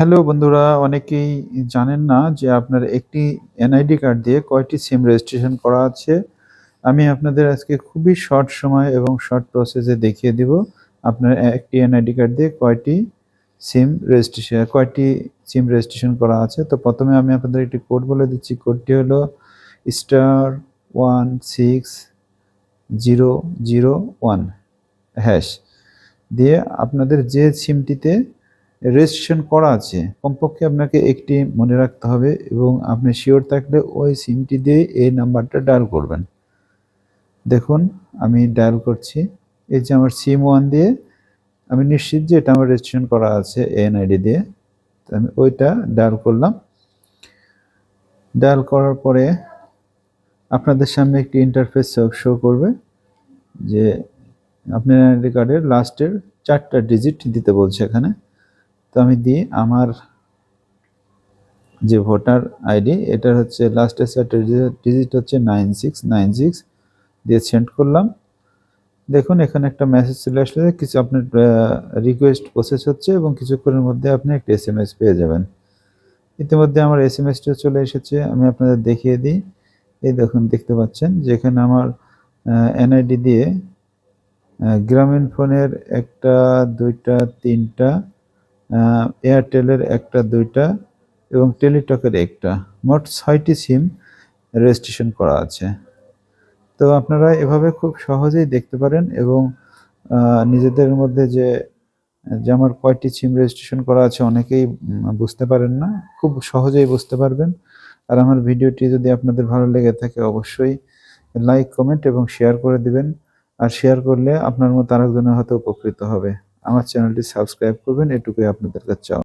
Hello বন্ধুরা, অনেকেই জানেন না যে আপনার একটি এনআইডি কার্ড দিয়ে কয়টি সিম রেজিস্ট্রেশন করা আছে। আমি আপনাদের আজকে খুবই শর্ট সময় এবং শর্ট প্রসেসে দেখিয়ে দিব আপনার একটি এনআইডি কার্ড দিয়ে কয়টি সিম রেজিস্ট্রেশন, কয়টি সিম রেজিস্ট্রেশন করা আছে। তো প্রথমে আমি আপনাদের একটি কোড বলে দিচ্ছি। কোডটি হলো star one six zero zero one hash. দিয়ে আপনাদের যে সিমটিতে রেজিস্ট্রেশন করা আছে, কমপক্ষে আপনাকে একটি মনে রাখতে হবে এবং আপনি শিওর থাকলে ওই সিমটি দিয়ে এই নাম্বারটা ডায়াল করবেন। দেখুন, আমি ডায়াল করছি। এই যে আমার সিম ওয়ান দিয়ে আমি নিশ্চিত যে এটা আমার রেজিস্ট্রেশন করা আছে এনআইডি দিয়ে। তো আমি ওইটা ডায়াল করলাম। ডায়াল করার পরে আপনাদের সামনে একটি ইন্টারফেস শো করবে, যে আপনার এনআইডি কার্ডের লাস্টের চারটা ডিজিট দিতে বলছে এখানে। তো আমি দিই আমার যে ভোটার আইডি এটার হচ্ছে লাস্টের চারটে ডিজিট হচ্ছে নাইন সিক্স নাইন সিক্স দিয়ে সেন্ড করলাম। দেখুন, এখানে একটা মেসেজ চলে আসলে কিছু আপনার রিকোয়েস্ট প্রসেস হচ্ছে এবং কিছুক্ষণের মধ্যে আপনি একটা এস এম এস পেয়ে যাবেন। ইতিমধ্যে আমার এস এম এসটা চলে এসেছে, আমি আপনাদের দেখিয়ে দিই। এই দেখুন, দেখতে পাচ্ছেন যেখানে আমার এনআইডি দিয়ে গ্রামীণ ফোনের একটা, দুইটা, তিনটা এয়ারটেলের একটা, দুইটা এবং টেলিটকের একটা। মোট ছয়টি সিম রেজিস্ট্রেশন করা আছে। তো আপনারা এভাবে খুব সহজেই দেখতে পারেন এবং নিজেদের মধ্যে যে যে আমার কয়টি সিম রেজিস্ট্রেশন করা আছে অনেকেই বুঝতে পারেন না। খুব সহজেই বুঝতে পারবেন। আর আমার ভিডিওটি যদি আপনাদের ভালো লেগে থাকে, অবশ্যই লাইক কমেন্ট এবং শেয়ার করে দিবেন। আর শেয়ার করলে আপনার মতো আরেকজনের হয়তো উপকৃত হবে। আমার চ্যানেলটি সাবস্ক্রাইব করবেন এটুকুই আপনাদের কাছে চাও